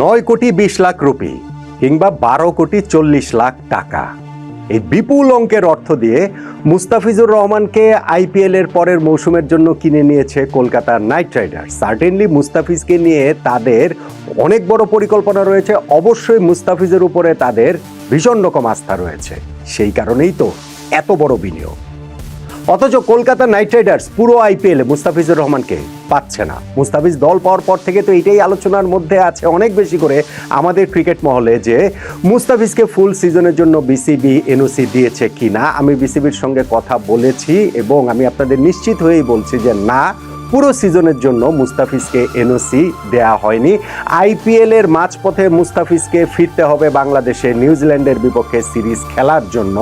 নয় কোটি বিশ লাখ রুপি কিংবা বারো কোটি চল্লিশ লাখ টাকা। এই বিপুল অঙ্কের অর্থ দিয়ে মুস্তাফিজুর রহমানকে আইপিএল এর পরের মৌসুমের জন্য কিনে নিয়েছে কলকাতার নাইট রাইডার্স। সার্টেনলি মুস্তাফিজকে নিয়ে তাদের অনেক বড় পরিকল্পনা রয়েছে। অবশ্যই মুস্তাফিজের উপরে তাদের ভীষণ রকম আস্থা রয়েছে। সেই কারণেই তো এত বড় বিনিয়োগ। অথচ কলকাতা নাইট রাইডার্স পুরো আইপিএল মুস্তাফিজুর রহমানকে পাচ্ছে না। মুস্তাফিজ দল পাওয়ার পর থেকে তো এটাই আলোচনার মধ্যে আছে অনেক বেশি করে আমাদের ক্রিকেট মহলে যে মুস্তাফিজকে ফুল সিজনের জন্য বিসিবি, এনওসি দিয়েছে কিনা আমি বিসিবির সঙ্গে কথা বলেছি এবং আমি আপনাদের নিশ্চিত হয়েই বলছি যে না, পুরো সিজনের জন্য মুস্তাফিজকে এনওসি দেয়া হয়নি। আইপিএল এর মাঝপথে মুস্তাফিজকে ফিরতে হবে বাংলাদেশে, নিউজিল্যান্ডের বিপক্ষে সিরিজ খেলার জন্য।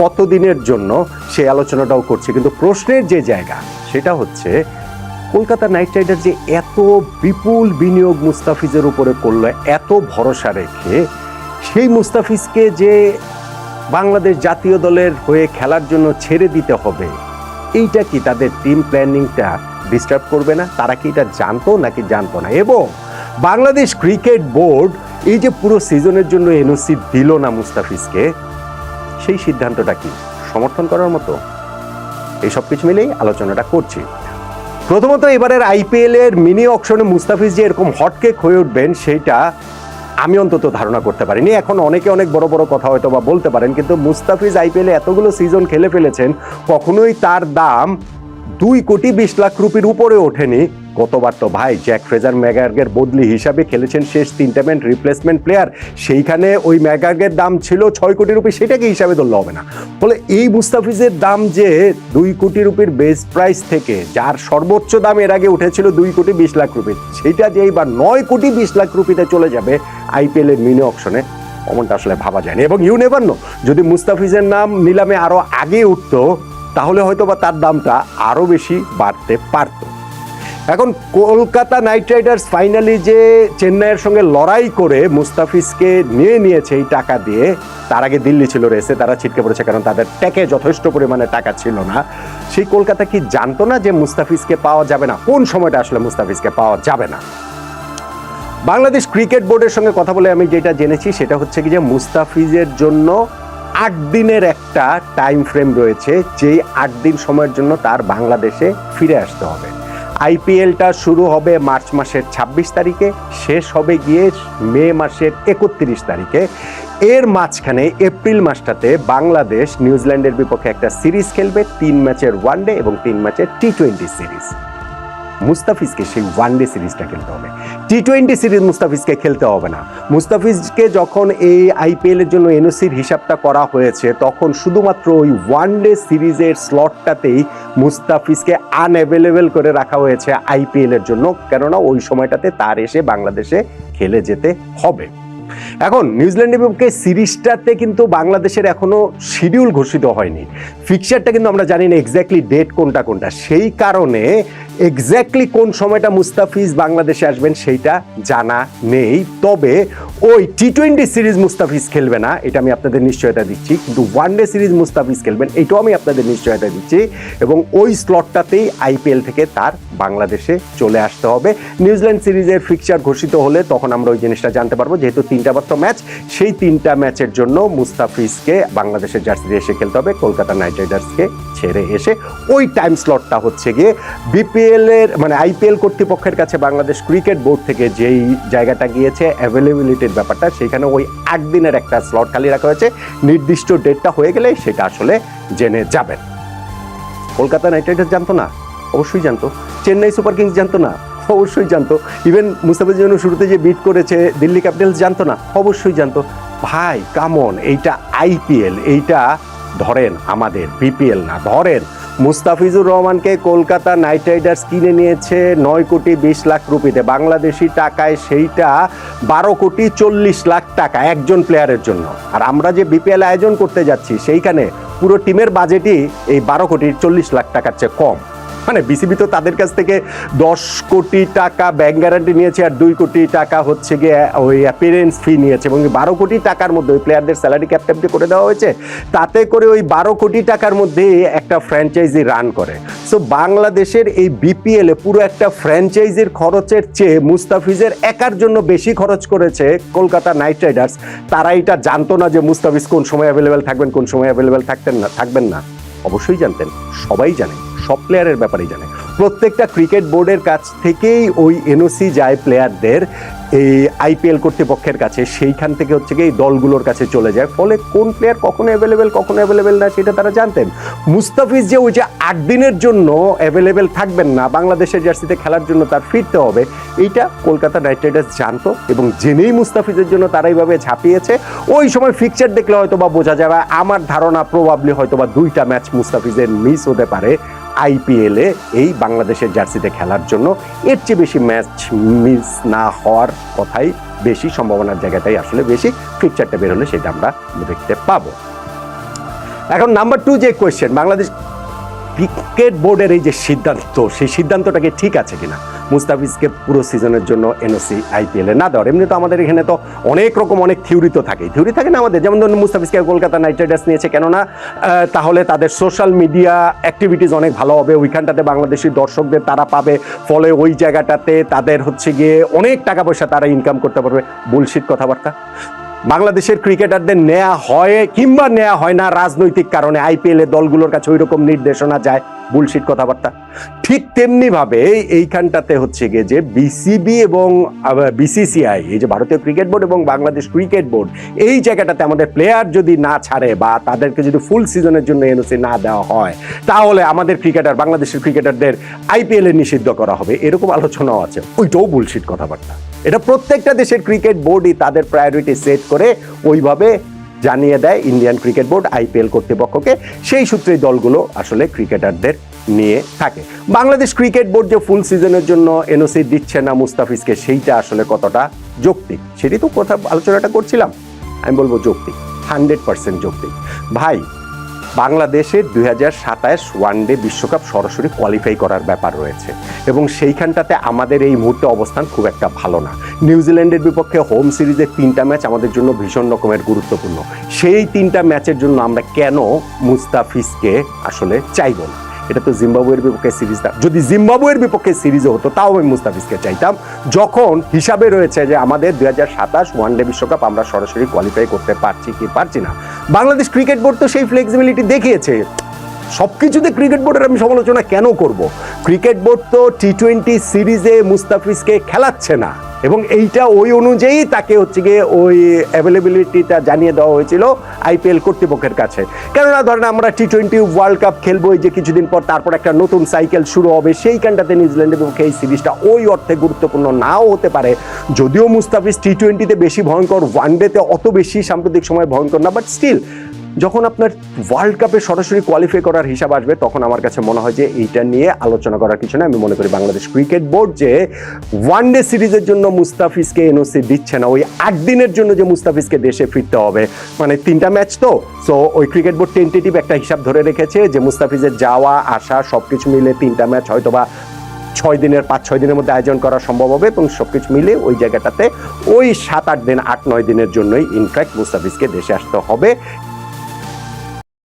কতদিনের জন্য সেই আলোচনাটাও করছে। কিন্তু প্রশ্নের যে জায়গা, সেটা হচ্ছে কলকাতা নাইট রাইডার যে এত বিপুল বিনিয়োগ মুস্তাফিজের উপরে করল, এত ভরসা রেখে, সেই মুস্তাফিজকে যে বাংলাদেশ জাতীয় দলের হয়ে খেলার জন্য ছেড়ে দিতে হবে, এইটা কি তাদের টিম প্ল্যানিংটা ডিস্টার্ব করবে না? তারা কি এটা জানতো নাকি জানতো না? এবং বাংলাদেশ ক্রিকেট বোর্ড এই যে পুরো সিজনের জন্য এনওসি দিল না মুস্তাফিজকে সেই সিদ্ধান্তটা কি? সমর্থন করার মতো? এই সব কিছু মিলেই আলোচনাটা করছি। প্রথমত এবারের আইপিএল এর মিনি অকশনে মুস্তাফিজ যে এরকম হটকেক হয়ে উঠবেন, সেইটা আমি অন্তত ধারণা করতে পারিনি। এখন অনেকে অনেক বড় বড় কথা হয়তো বা বলতে পারেন, কিন্তু মুস্তাফিজ আইপিএলে এতগুলো সিজন খেলে ফেলেছেন, কখনোই তার দাম দুই কোটি বিশ লাখ রুপির উপরে ওঠেনি। গতবার তো ভাই, জ্যাক ফ্রেজার ম্যাগার্গের বদলি হিসাবে খেলেছেন শেষ তিনটা ম্যান রিপ্লেসমেন্ট প্লেয়ার সেইখানে ওই ম্যাগার্গের দাম ছিল ছয় কোটি রুপি, সেটাকে হিসাবে ধরলে হবে না। ফলে এই মুস্তাফিজের দাম যে দুই কোটি রুপির বেস প্রাইস থেকে, যার সর্বোচ্চ দাম এর আগে উঠেছিল দুই কোটি বিশ লাখ রুপি সেইটা যে এইবার নয় কোটি বিশ লাখ রুপিতে চলে যাবে আইপিএল এর মিনি অপশনে অমনটা আসলে ভাবা যায়নি। এবং ইউ নো যদি মুস্তাফিজের নাম নিলামে আরও আগে উঠতো তাহলে হয়তো বা তার দামটা আরও বেশি বাড়তে পারত। এখন কলকাতা নাইট রাইডার্স ফাইনালি যে চেন্নাইয়ের সঙ্গে লড়াই করে মুস্তাফিজকে নিয়ে নিয়েছে এই টাকা দিয়ে, তার আগে দিল্লি ছিল রেসে, তারা ছিটকে পড়েছে কারণ তাদের ট্যাকে যথেষ্ট পরিমাণে টাকা ছিল না। সেই কলকাতা কি জানতো না যে মুস্তাফিজকে পাওয়া যাবে না? কোন সময়টা আসলে মুস্তাফিজকে পাওয়া যাবে না? বাংলাদেশ ক্রিকেট বোর্ডের সঙ্গে কথা বলে আমি যেটা জেনেছি, সেটা হচ্ছে কি যে মুস্তাফিজের জন্য আট দিনের একটা টাইম ফ্রেম রয়েছে, যেই আট দিন সময়ের জন্য তার বাংলাদেশে ফিরে আসতে হবে। আইপিএলটা শুরু হবে মার্চ মাসের ২৬ তারিখে, শেষ হবে গিয়ে মে মাসের একত্রিশ তারিখে। এর মাঝখানে এপ্রিল মাসটাতে বাংলাদেশ নিউজিল্যান্ডের বিপক্ষে একটা সিরিজ খেলবে, তিন ম্যাচের ওয়ানডে এবং তিন ম্যাচের টি টোয়েন্টি সিরিজ। মুস্তাফিজকে সেই ওয়ানডে সিরিজটা খেলতে হবে। টি টোয়েন্টি সিরিজ মুস্তাফিজকে খেলতে হবে না। মুস্তাফিজকে যখন এই আইপিএল এর জন্য এনওসির হিসাবটা করা হয়েছে, তখন শুধুমাত্র ওই ওয়ান ডে সিরিজের স্লটটাতেই মুস্তাফিজকে আনঅ্যাভেলেবেল করে রাখা হয়েছে আইপিএল এর জন্য, কেননা ওই সময়টাতে তার এসে বাংলাদেশে খেলে যেতে হবে। এখন নিউজিল্যান্ডের বিপক্ষে সিরিজটাতে কিন্তু বাংলাদেশের এখনও শিডিউল ঘোষিত হয়নি। ফিক্সারটা কিন্তু আমরা জানি না এক্স্যাক্টলি ডেট কোনটা কোনটা। সেই কারণে এক্স্যাক্টলি কোন সময়টা মুস্তাফিজ বাংলাদেশে আসবেন সেইটা জানা নেই। তবে ওই টি টোয়েন্টি সিরিজ মুস্তাফিজ খেলবে না, এটা আমি আপনাদের নিশ্চয়তা দিচ্ছি। কিন্তু ওয়ান ডে সিরিজ মুস্তাফিজ খেলবেন এইটাও আমি আপনাদের নিশ্চয়তা দিচ্ছি। এবং ওই স্লটটাতেই আইপিএল থেকে তার বাংলাদেশে চলে আসতে হবে। নিউজিল্যান্ড সিরিজের ফিক্সচার ঘোষিত হলে তখন আমরা ওই জিনিসটা জানতে পারব, যেহেতু তিনটা মাত্র ম্যাচ সেই তিনটা ম্যাচের জন্য মুস্তাফিজকে বাংলাদেশের জার্সি এসে খেলতে হবে, কলকাতা নাইট রাইডার্সকে ছেড়ে এসে। ওই টাইম স্লটটা হচ্ছে গিয়ে বিপিএল এর মানে আইপিএল কর্তৃপক্ষের কাছে বাংলাদেশ ক্রিকেট বোর্ড থেকে যেই জায়গাটা গিয়েছে অ্যাভেলেবিলিটির ব্যাপারটা, সেখানে ওই আট দিনের একটা স্লট খালি রাখা হয়েছে। নির্দিষ্ট ডেটটা হয়ে গেলে সেটা আসলে জেনে যাবেন। কলকাতা নাইট রাইডার্স জানতো না? অবশ্যই জানতো। চেন্নাই সুপার কিংস জানতো না? অবশ্যই জানতো। ইভেন মুস্তাফিজ জন্য শুরুতে যে বিট করেছে, দিল্লি ক্যাপিটালস জানতো না? অবশ্যই জানতো। ভাই কামন এইটা আইপিএল, এইটা ধরেন আমাদের বিপিএল না, ধরেন মুস্তাফিজুর রহমানকে কলকাতা নাইট রাইডার্স কিনে নিয়েছে নয় কোটি বিশ লাখ রুপিতে। বাংলাদেশি টাকায় সেইটা বারো কোটি চল্লিশ লাখ টাকা একজন প্লেয়ারের জন্য। আর আমরা যে বিপিএল আয়োজন করতে যাচ্ছি, সেইখানে পুরো টিমের বাজেটই এই বারো কোটি চল্লিশ লাখ টাকার চেয়ে কম। মানে বিসিবি তো তাদের কাছ থেকে দশ কোটি টাকা ব্যাংক গ্যারান্টি নিয়েছে আর দুই কোটি টাকা হচ্ছে গিয়ে ওই অ্যাপিয়ারেন্স ফি নিয়েছে এবং বারো কোটি টাকার মধ্যে ওই প্লেয়ারদের স্যালারি ক্যাপটাপটি করে দেওয়া হয়েছে। তাতে করে ওই বারো কোটি টাকার মধ্যে একটা ফ্র্যাঞ্চাইজি রান করে। সো বাংলাদেশের এই বিপিএল পুরো একটা ফ্র্যাঞ্চাইজির খরচের চেয়ে মুস্তাফিজের একার জন্য বেশি খরচ করেছে কলকাতা নাইট রাইডার্স। তারা এটা জানতো না যে মুস্তাফিজ কোন সময় অ্যাভেলেবেল থাকবেন, কোন সময় অ্যাভেলেবেল থাকতেন না, থাকবেন না। অবশ্যই জানতেন, সবাই জানে। সব প্লেয়ারের ব্যাপারেই জানে। প্রত্যেকটা ক্রিকেট বোর্ডের কাছ থেকেই ওই এনওসি যায় প্লেয়ারদের এই আইপিএল কর্তৃপক্ষের কাছে। সেইখান থেকে হচ্ছে কি এই দলগুলোর কাছে চলে যায়। ফলে কোন প্লেয়ার কখনো অ্যাভেলেবেল কখনো অ্যাভেলেবেল না, সেটা তারা জানতেন। মুস্তাফিজ যে ওই যে আট দিনের জন্য অ্যাভেলেবেল থাকবেন না, বাংলাদেশের জার্সিতে খেলার জন্য তার ফিরতে হবে, এইটা কলকাতা নাইট রাইডার্স জানতো এবং জেনেই মুস্তাফিজের জন্য তারা এইভাবে ঝাঁপিয়েছে। ওই সময় ফিকচার দেখলে হয়তো বা বোঝা যাবে আমার ধারণা প্রবাবলি হয়তো বা দুইটা ম্যাচ মুস্তাফিজের মিস হতে পারে। আইপিএলে এই বাংলাদেশের জার্সিতে খেলার জন্য এর চেয়ে বেশি ম্যাচ মিস না হওয়ার কথাই বেশি সম্ভাবনার জায়গাটাই আসলে বেশি ফিকচারটা বেরোলে সেটা আমরা দেখতে পাবো। এখন নাম্বার টু যে কোয়েশ্চেন বাংলাদেশ ক্রিকেট বোর্ডের এই যে সিদ্ধান্ত, সেই সিদ্ধান্তটাকে ঠিক আছে কিনা? মুস্তাফিজকে পুরো সিজনের জন্য এনওসি আইপিএলে না দেওয়ার। এমনি তো আমাদের এখানে তো অনেক রকম অনেক থিওরি তো থাকে। থিওরি থাকে না আমাদের? যেমন ধরুন মুস্তাফিজকে কলকাতা নাইট রাইডার্স নিয়েছে, কেননা তাহলে তাদের সোশ্যাল মিডিয়া অ্যাক্টিভিটিস অনেক ভালো হবে। ওইখানটাতে বাংলাদেশি দর্শকদের তারা পাবে। ফলে ওই জায়গাটাতে তাদের হচ্ছে গিয়ে অনেক টাকা পয়সা তারা ইনকাম করতে পারবে। বুলশিট কথাবার্তা। বাংলাদেশের ক্রিকেটারদের নেওয়া হয় কিংবা নেয়া হয় না রাজনৈতিক কারণে আইপিএল এর দলগুলোর কাছে ওই রকম নির্দেশনা যায় বুলশিট কথাবার্তা। ঠিক তেমনি ভাবে এইখানটাতে হচ্ছে গিয়ে যে বিসিবি এবং বিসিসিআই, এই যে ভারতীয় ক্রিকেট বোর্ড এবং বাংলাদেশ ক্রিকেট বোর্ড, এই জায়গাটাতে আমাদের প্লেয়ার যদি না ছাড়ে বা তাদেরকে যদি ফুল সিজনের জন্য এনওসি না দেওয়া হয়, তাহলে আমাদের ক্রিকেটার, বাংলাদেশের ক্রিকেটারদের আইপিএল এ নিষিদ্ধ করা হবে। এরকম আলোচনাও আছে। ওইটাও বুলশিট কথাবার্তা। এটা প্রত্যেকটা দেশের ক্রিকেট বোর্ডই তাদের প্রায়োরিটি সেট করে ওইভাবে জানিয়ে দেয় ইন্ডিয়ান ক্রিকেট বোর্ড আইপিএল কর্তৃপক্ষকে। সেই সূত্রে দলগুলো আসলে ক্রিকেটারদের নিয়ে থাকে। বাংলাদেশ ক্রিকেট বোর্ড যে ফুল সিজনের জন্য এনওসি দিচ্ছে না মুস্তাফিজকে, সেইটা আসলে কতটা যৌক্তিক? সেটি তো কথা আলোচনাটা করছিলাম। আমি বলব যৌক্তিক হান্ড্রেড পার্সেন্ট যৌক্তিক। ভাই বাংলাদেশের দুই হাজার সাতাশ ওয়ানডে বিশ্বকাপ সরাসরি কোয়ালিফাই করার ব্যাপার রয়েছে। এবং সেইখানটাতে আমাদের এই মুহূর্তে অবস্থান খুব একটা ভালো না। নিউজিল্যান্ডের বিপক্ষে হোম সিরিজের তিনটা ম্যাচ আমাদের জন্য ভীষণ রকমের গুরুত্বপূর্ণ। সেই তিনটা ম্যাচের জন্য আমরা কেন মুস্তাফিজকে আসলে চাইব না? এটা তো জিম্বাবুয়ের বিপক্ষে সিরিজ না। যদি জিম্বাবুয়ের বিপক্ষে সিরিজও হতো, তাও আমি মুস্তাফিজকে চাইতাম। যখন হিসাবে রয়েছে যে আমাদের দুই হাজার সাতাশ ওয়ান ডে বিশ্বকাপ আমরা সরাসরি কোয়ালিফাই করতে পারছি কি পারছি না। বাংলাদেশ ক্রিকেট বোর্ড তো সেই ফ্লেক্সিবিলিটি দেখিয়েছে। সব কিছুতে ক্রিকেট বোর্ডের আমি সমালোচনা কেন করব? ক্রিকেট বোর্ড তো টি টোয়েন্টি সিরিজে মুস্তাফিজকে খেলাচ্ছে না। এবং এইটা ওই অনুযায়ী তাকে হচ্ছে গিয়ে ওই অ্যাভেলেবিলিটিটা জানিয়ে দেওয়া হয়েছিল আইপিএল কর্তৃপক্ষের কাছে। কেননা ধরেন আমরা টি টোয়েন্টি ওয়ার্ল্ড কাপ খেলব এই যে কিছুদিন পর তারপর একটা নতুন সাইকেল শুরু হবে, সেইখানটাতে নিউজিল্যান্ডের বিপক্ষে এই সিরিজটা ওই অর্থে গুরুত্বপূর্ণ নাও হতে পারে। যদিও মুস্তাফিজ টি টোয়েন্টিতে বেশি ভয়ঙ্কর ওয়ানডেতে অত বেশি সাম্প্রতিক সময় ভয়ঙ্কর না বাট স্টিল যখন আপনার ওয়ার্ল্ড কাপে সরাসরি কোয়ালিফাই করার হিসাব আসবে, তখন আমার কাছে মনে হয় যে এইটা নিয়ে আলোচনা করার কিছু না আমি মনে করি বাংলাদেশ ক্রিকেট বোর্ড যে ওয়ান ডে সিরিজের জন্য মুস্তাফিজকে এনওসি দিচ্ছে না, ওই আট দিনের জন্য যে মুস্তাফিজকে দেশে ফিরতে হবে। মানে তিনটা ম্যাচ তো। সো ওই ক্রিকেট বোর্ড টেন্টেটিভ একটা হিসাব ধরে রেখেছে যে মুস্তাফিজের যাওয়া, আসা সব কিছু মিলে তিনটা ম্যাচ হয়তো বা ছয় দিনের, পাঁচ, ছয় দিনের মধ্যে আয়োজন করা সম্ভব হবে এবং সব কিছু মিলে ওই জায়গাটাতে ওই সাত, আট দিন, আট, নয় দিনের জন্যই ইনফ্যাক্ট মুস্তাফিজকে দেশে আসতে হবে।